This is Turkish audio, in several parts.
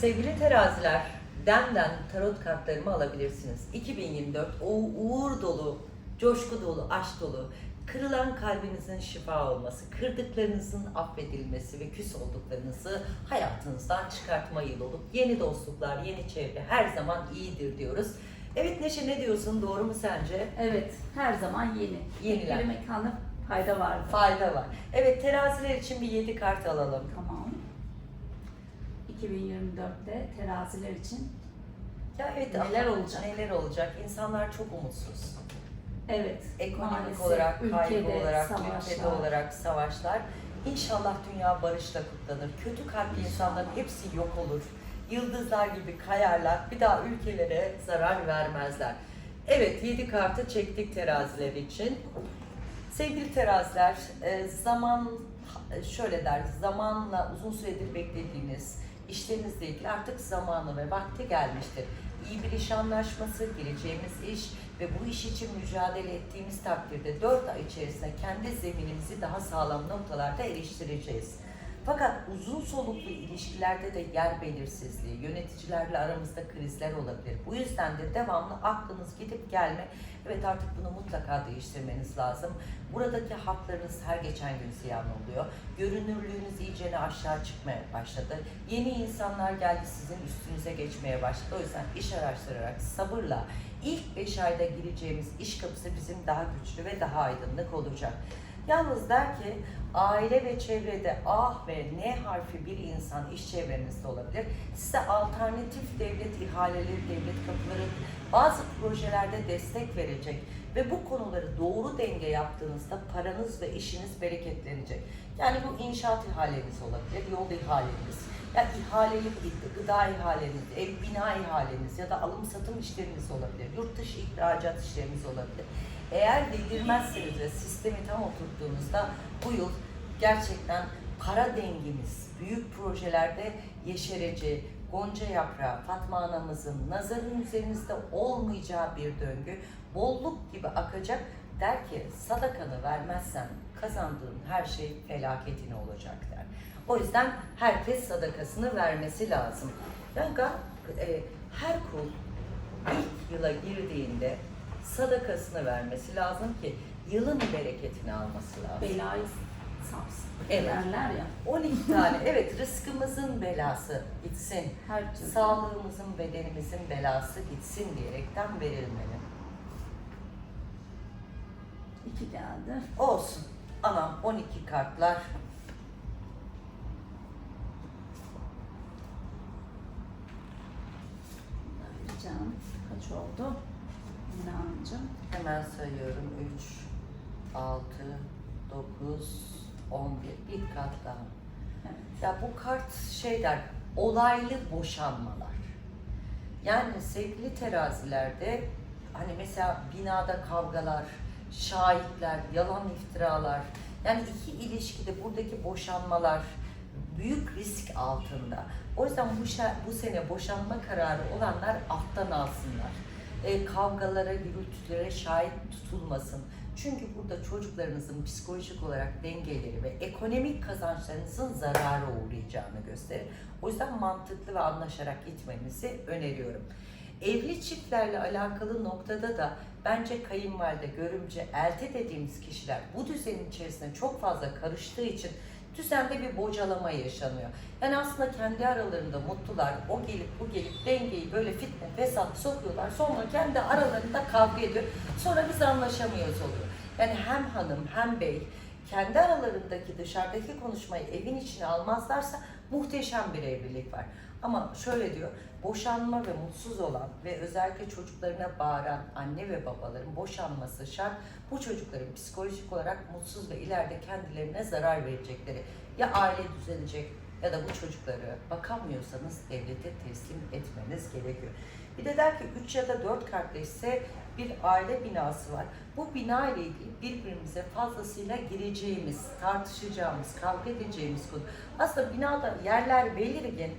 Sevgili teraziler, Demden tarot kartlarımı alabilirsiniz. 2024 o uğur dolu, coşku dolu, aşk dolu, kırılan kalbinizin şifa olması, kırdıklarınızın affedilmesi ve küs olduklarınızı hayatınızdan çıkartma yılı olup yeni dostluklar, yeni çevre her zaman iyidir diyoruz. Evet Neşe ne diyorsun? Doğru mu sence? Evet, her zaman yeni. Yeniler. Bir mekanda fayda vardı. Fayda var. Evet teraziler için bir 7 kart alalım. Tamam. 2024'te teraziler için Ya evet Neler olacak? Neler olacak? İnsanlar çok umutsuz. evet Ekonomik maalesef olarak, kaygı olarak, savaşlar. ülkede olarak savaşlar. İnşallah dünya barışla kutlanır. Kötü kalpli insanların hepsi yok olur. Yıldızlar gibi kayarlar. Bir daha ülkelere zarar vermezler. Evet, 7 kartı çektik teraziler için. Sevgili teraziler, e, zaman şöyle der, zamanla uzun süredir beklediğiniz işlerinizle ilgili artık zamanı ve vakti gelmiştir. İyi bir iş anlaşması, gireceğimiz iş ve bu iş için mücadele ettiğimiz takdirde 4 ay içerisinde kendi zeminimizi daha sağlam noktalarda eriştireceğiz. Fakat uzun soluklu ilişkilerde de yer belirsizliği, yöneticilerle aramızda krizler olabilir. Bu yüzden de devamlı aklınız gidip gelme. Evet artık bunu mutlaka değiştirmeniz lazım. Buradaki haklarınız her geçen gün ziyan oluyor. Görünürlüğünüz iyicene aşağı çıkmaya başladı. Yeni insanlar geldi sizin üstünüze geçmeye başladı. O yüzden iş araştırarak sabırla ilk 5 ayda gireceğimiz iş kapısı bizim daha güçlü ve daha aydınlık olacak. Yalnız der ki aile ve çevrede ah ve ne harfi bir insan iş çevrenizde olabilir. Size alternatif devlet ihaleleri, devlet kapıları bazı projelerde destek verecek ve bu konuları doğru denge yaptığınızda paranız ve işiniz bereketlenecek. Yani bu inşaat ihaleniz olabilir, yol ihaleniz, ya ihalelik gıda ihaleniz, ev bina ihaleniz ya da alım satım işleriniz olabilir, yurt dışı ihracat işleriniz olabilir. Eğer delirmezseniz ve sistemi tam oturttuğunuzda bu yıl gerçekten para dengimiz büyük projelerde yeşereceği, Gonca yaprağı, Fatma anamızın nazarın üzerinizde olmayacağı bir döngü, bolluk gibi akacak. Der ki sadakanı vermezsen kazandığın her şey felaketine olacak der. O yüzden herkes sadakasını vermesi lazım. Yani ga- e, her kul ilk yıla girdiğinde sadakasını vermesi lazım ki yılın bereketini alması lazım. Belayı sapsın Evet. derler ya. 12 tane evet rızkımızın belası gitsin. Her türlü. Sağlığımızın, bedenimizin belası gitsin diyerekten verilmeli. İki geldi. Olsun. Anam 12 kartlar. Vereceğim. Kaç oldu? İnancım. Hemen sayıyorum. 3, 6, 9, 11. Bir kart daha. Evet. Ya bu kart şey der, olaylı boşanmalar. Yani sevgili terazilerde hani mesela binada kavgalar, şahitler, yalan iftiralar, yani iki ilişkide buradaki boşanmalar büyük risk altında. O yüzden bu, şa- bu sene boşanma kararı olanlar alttan alsınlar. E, kavgalara, gürültülere şahit tutulmasın. Çünkü burada çocuklarınızın psikolojik olarak dengeleri ve ekonomik kazançlarınızın zarara uğrayacağını gösterir. O yüzden mantıklı ve anlaşarak gitmenizi öneriyorum. Evli çiftlerle alakalı noktada da bence kayınvalide, görümce, elti dediğimiz kişiler bu düzenin içerisinde çok fazla karıştığı için düzende bir bocalama yaşanıyor. Yani aslında kendi aralarında mutlular, o gelip bu gelip dengeyi böyle fitne, fesat sokuyorlar. Sonra kendi aralarında kavga ediyor. Sonra biz anlaşamıyoruz oluyor. Yani hem hanım hem bey kendi aralarındaki dışarıdaki konuşmayı evin içine almazlarsa muhteşem bir evlilik var. Ama şöyle diyor, boşanma ve mutsuz olan ve özellikle çocuklarına bağıran anne ve babaların boşanması şart. Bu çocukların psikolojik olarak mutsuz ve ileride kendilerine zarar verecekleri ya aile düzelecek ya da bu çocukları bakamıyorsanız devlete teslim etmeniz gerekiyor. Bir de der ki 3 ya da 4 kardeşse bir aile binası var. Bu bina ile ilgili birbirimize fazlasıyla gireceğimiz, tartışacağımız, kavga edeceğimiz konu. Aslında binada yerler belirgin.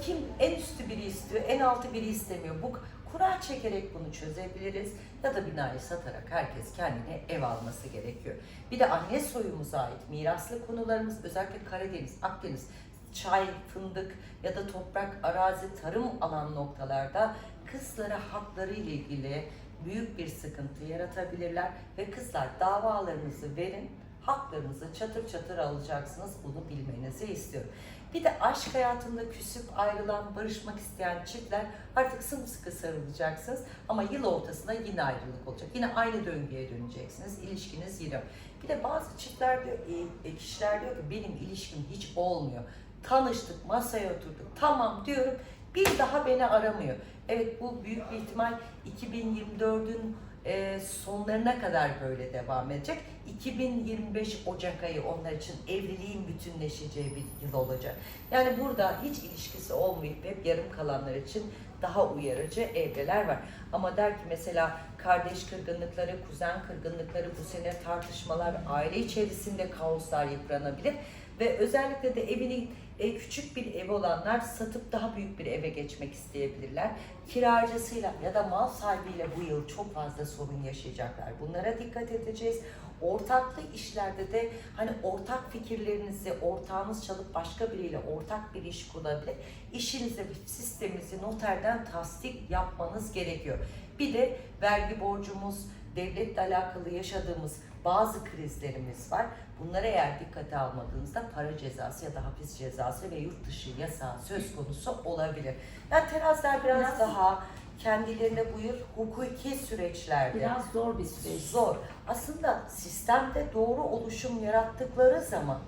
Kim en üstü biri istiyor, en altı biri istemiyor. Bu kura çekerek bunu çözebiliriz ya da binayı satarak herkes kendine ev alması gerekiyor. Bir de anne soyumuza ait miraslı konularımız özellikle Karadeniz, Akdeniz çay, fındık ya da toprak, arazi, tarım alan noktalarda kızlara hakları ile ilgili büyük bir sıkıntı yaratabilirler ve kızlar davalarınızı verin, haklarınızı çatır çatır alacaksınız. Bunu bilmenizi istiyorum. Bir de aşk hayatında küsüp ayrılan, barışmak isteyen çiftler artık sımsıkı sarılacaksınız ama yıl ortasında yine ayrılık olacak. Yine aynı döngüye döneceksiniz. İlişkiniz yine. Bir de bazı çiftler diyor, e, e, kişiler diyor ki benim ilişkim hiç olmuyor. Tanıştık, masaya oturduk, tamam diyorum. Bir daha beni aramıyor. Evet bu büyük bir ihtimal 2024'ün e, sonlarına kadar böyle devam edecek. 2025 Ocak ayı onlar için evliliğin bütünleşeceği bir yıl olacak. Yani burada hiç ilişkisi olmayıp hep yarım kalanlar için daha uyarıcı evreler var. Ama der ki mesela kardeş kırgınlıkları, kuzen kırgınlıkları, bu sene tartışmalar, aile içerisinde kaoslar yıpranabilir. Ve özellikle de evinin e, küçük bir ev olanlar satıp daha büyük bir eve geçmek isteyebilirler. Kiracısıyla ya da mal sahibiyle bu yıl çok fazla sorun yaşayacaklar. Bunlara dikkat edeceğiz. Ortaklı işlerde de hani ortak fikirlerinizi ortağınız çalıp başka biriyle ortak bir iş kurabilir. İşinizi, sisteminizi noterden tasdik yapmanız gerekiyor. Bir de vergi borcumuz, devletle alakalı yaşadığımız bazı krizlerimiz var. Bunlara eğer dikkate almadığınızda para cezası ya da hapis cezası ve yurt dışı yasağı söz konusu olabilir. Yani teraziler biraz, Biraz- daha kendilerine buyur hukuki süreçlerde Biraz zor bir süreç. zor. Aslında sistemde doğru oluşum yarattıkları zaman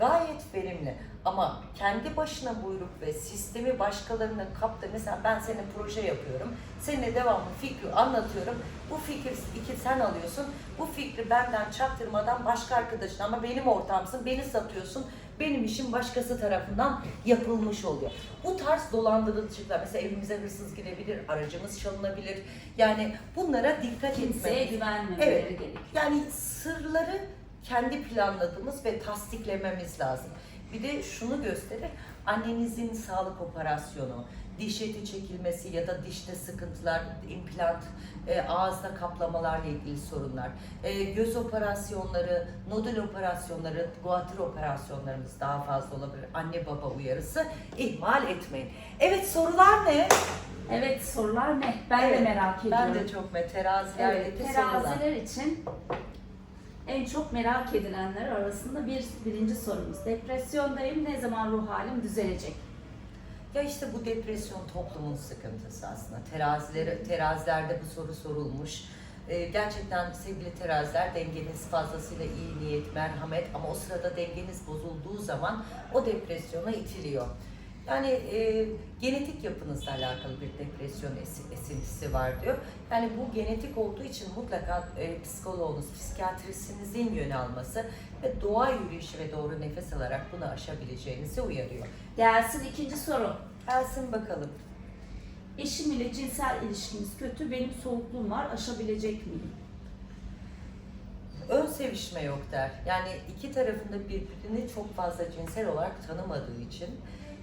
gayet verimli. Ama kendi başına buyruk ve sistemi başkalarına kaptı. Mesela ben senin proje yapıyorum. Seninle devamlı fikri anlatıyorum. Bu fikir iki sen alıyorsun. Bu fikri benden çaktırmadan başka arkadaşın ama benim ortağımsın. Beni satıyorsun. Benim işim başkası tarafından yapılmış oluyor. Bu tarz dolandırıcılıklar mesela evimize hırsız girebilir, aracımız çalınabilir. Yani bunlara dikkat Kimseye etmemiz güvenmemeleri Evet. gerekiyor. yani sırları kendi planladığımız ve tasdiklememiz lazım. Bir de şunu gösterir, annenizin sağlık operasyonu, diş eti çekilmesi ya da dişte sıkıntılar, implant, e, ağızda kaplamalarla ilgili sorunlar, e, göz operasyonları, nodül operasyonları, guatr operasyonlarımız daha fazla olabilir. Anne baba uyarısı ihmal etmeyin. Evet sorular ne? Evet sorular ne? Ben Evet, de merak ediyorum. Ben de çok me terazilerle Evet, teraziler için en çok merak edilenler arasında bir birinci sorumuz. Depresyondayım, ne zaman ruh halim düzelecek? Ya işte bu depresyon toplumun sıkıntısı aslında. Terazileri, terazilerde bu soru sorulmuş. Ee, gerçekten sevgili teraziler dengeniz fazlasıyla iyi niyet, merhamet ama o sırada dengeniz bozulduğu zaman o depresyona itiliyor. Yani e, genetik yapınızla alakalı bir depresyon esi- esintisi var diyor. Yani bu genetik olduğu için mutlaka e, psikoloğunuz, psikiyatrisinizin yön alması ve doğa yürüyüşü ve doğru nefes alarak bunu aşabileceğinizi uyarıyor. Gelsin ikinci soru. Gelsin bakalım. Eşim ile cinsel ilişkimiz kötü, benim soğukluğum var, aşabilecek miyim? Ön sevişme yok der. Yani iki tarafında birbirini çok fazla cinsel olarak tanımadığı için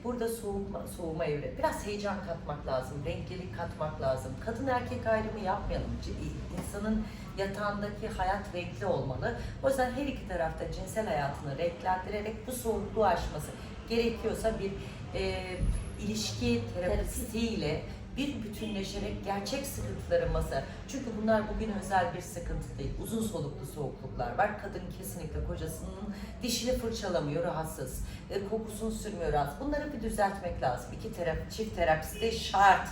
burada soğuma, soğuma evre. Biraz heyecan katmak lazım, renklilik katmak lazım. Kadın erkek ayrımı yapmayalım. İnsanın yatağındaki hayat renkli olmalı. O yüzden her iki tarafta cinsel hayatını renklendirerek bu soğukluğu aşması gerekiyorsa bir e, ilişki terapistiyle bir bütünleşerek gerçek sıkıntıları masa. Çünkü bunlar bugün özel bir sıkıntı değil. Uzun soluklu soğukluklar var. Kadın kesinlikle kocasının dişini fırçalamıyor, rahatsız. E, kokusunu sürmüyor, rahatsız. Bunları bir düzeltmek lazım. İki terapi, çift terapisi de şart.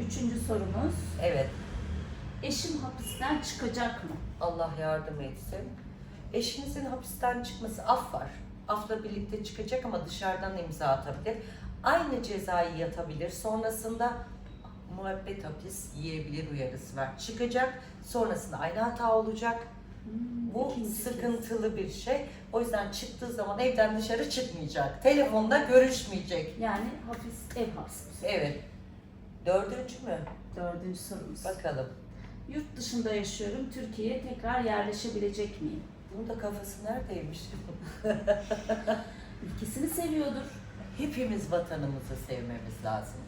Üçüncü sorumuz. Evet. Eşim hapisten çıkacak mı? Allah yardım etsin. Eşinizin hapisten çıkması af var. Afla birlikte çıkacak ama dışarıdan imza atabilir. Aynı cezayı yatabilir. Sonrasında muhabbet hapis yiyebilir uyarısı var. Çıkacak. Sonrasında aynı hata olacak. Hmm, Bu ikinci kez. sıkıntılı bir şey. O yüzden çıktığı zaman evden dışarı çıkmayacak. Telefonda görüşmeyecek. Yani hapis, ev hapsi. Evet. Dördüncü mü? Dördüncü sorumuz. Bakalım. Yurt dışında yaşıyorum, Türkiye'ye tekrar yerleşebilecek miyim? Bunun da kafası neredeymiş? Ülkesini seviyordur. Hepimiz vatanımızı sevmemiz lazım.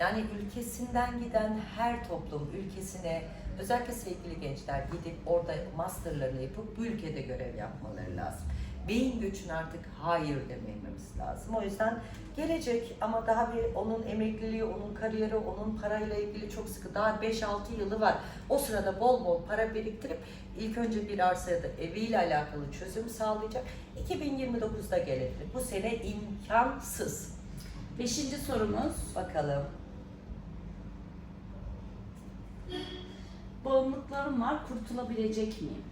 Yani ülkesinden giden her toplum ülkesine özellikle sevgili gençler gidip orada masterlarını yapıp bu ülkede görev yapmaları lazım. beyin göçüne artık hayır demememiz lazım. O yüzden gelecek ama daha bir onun emekliliği, onun kariyeri, onun parayla ilgili çok sıkı. Daha 5-6 yılı var. O sırada bol bol para biriktirip ilk önce bir arsaya da eviyle alakalı çözüm sağlayacak. 2029'da gelebilir. Bu sene imkansız. Beşinci sorumuz. Bakalım. Bağımlılıklarım var, kurtulabilecek miyim?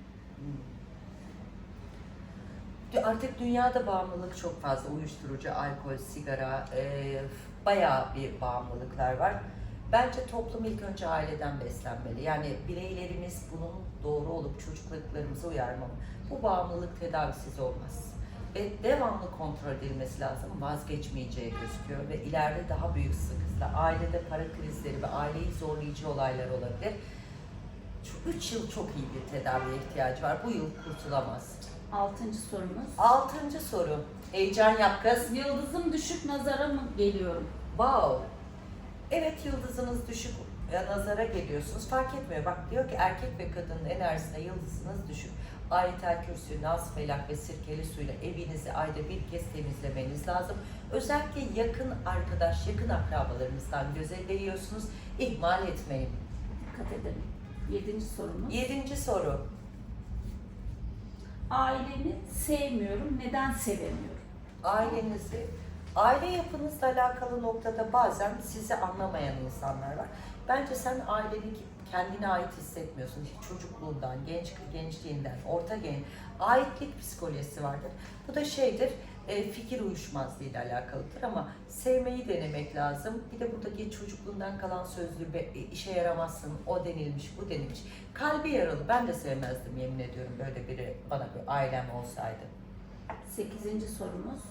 Artık dünyada bağımlılık çok fazla. Uyuşturucu, alkol, sigara, e, bayağı bir bağımlılıklar var. Bence toplum ilk önce aileden beslenmeli. Yani bireylerimiz bunun doğru olup çocuklarımızı uyarmalı. Bu bağımlılık tedavisiz olmaz. Ve devamlı kontrol edilmesi lazım. Vazgeçmeyeceği gözüküyor ve ileride daha büyük sıkıntılar. Ailede para krizleri ve aileyi zorlayıcı olaylar olabilir. Şu üç yıl çok iyi bir tedaviye ihtiyacı var. Bu yıl kurtulamaz. Altıncı sorumuz. Altıncı soru. Heyecan yap kız. Yıldızım düşük nazara mı geliyorum? Wow. Evet yıldızınız düşük ya nazara geliyorsunuz. Fark etmiyor. Bak diyor ki erkek ve kadının enerjisine yıldızınız düşük. Ayetel Kürsü, Nas, Felak ve Sirkeli suyla evinizi ayda bir kez temizlemeniz lazım. Özellikle yakın arkadaş, yakın akrabalarınızdan göze değiyorsunuz. İhmal etmeyin. Dikkat edelim. Yedinci sorumuz. Yedinci soru. Ailemi sevmiyorum, neden sevemiyorum? ailenizi, aile yapınızla alakalı noktada bazen sizi anlamayan insanlar var. Bence sen aileni kendine ait hissetmiyorsun. Hiç çocukluğundan, genç gençliğinden, orta genç aitlik psikolojisi vardır. Bu da şeydir, e, fikir uyuşmazlığı ile alakalıdır ama sevmeyi denemek lazım. Bir de buradaki çocukluğundan kalan sözlü ve e, işe yaramazsın, o denilmiş, bu denilmiş. Kalbi yaralı. Ben de sevmezdim yemin ediyorum böyle biri bana bir ailem olsaydı. Sekizinci sorumuz.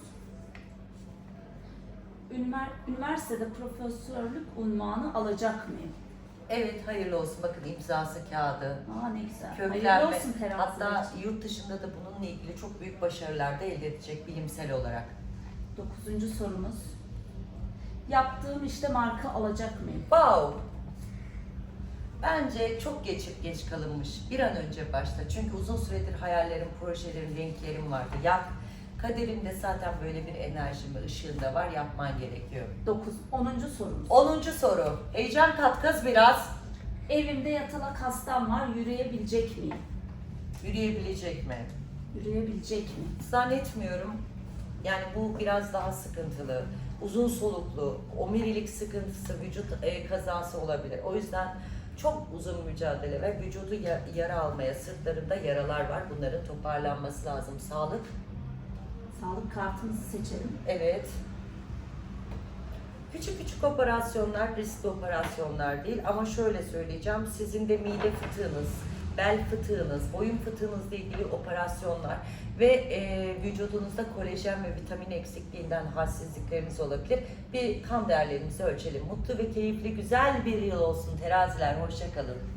Ünver, üniversitede profesörlük unvanı alacak mıyım? Evet hayırlı olsun. Bakın imzası kağıdı. Aa ne güzel. Köklenme. Hayırlı olsun teraziler Hatta yurt dışında da bununla ilgili çok büyük başarılar da elde edecek bilimsel olarak. Dokuzuncu sorumuz. Yaptığım işte marka alacak mıyım? Wow! Bence çok geçip geç kalınmış. Bir an önce başla. Çünkü uzun süredir hayallerim, projelerim, renklerim vardı. Yap. Kaderinde zaten böyle bir enerjim ve ışığın da var. Yapman gerekiyor. Dokuz. Onuncu sorumuz. Onuncu soru. Heyecan kat kız biraz. Evimde yatalak hastam var, yürüyebilecek miyim? Yürüyebilecek mi? Yürüyebilecek mi? Zannetmiyorum. Yani bu biraz daha sıkıntılı. Uzun soluklu, omurilik sıkıntısı, vücut e, kazası olabilir. O yüzden çok uzun mücadele ve vücudu ya- yara almaya, sırtlarında yaralar var. Bunların toparlanması lazım. Sağlık, Sağlık kartımızı seçelim. evet. Küçük küçük operasyonlar riskli operasyonlar değil ama şöyle söyleyeceğim. Sizin de mide fıtığınız, bel fıtığınız, boyun fıtığınızla ilgili operasyonlar ve e, vücudunuzda kolajen ve vitamin eksikliğinden halsizlikleriniz olabilir. Bir kan değerlerinizi ölçelim. Mutlu ve keyifli güzel bir yıl olsun teraziler. Hoşça kalın.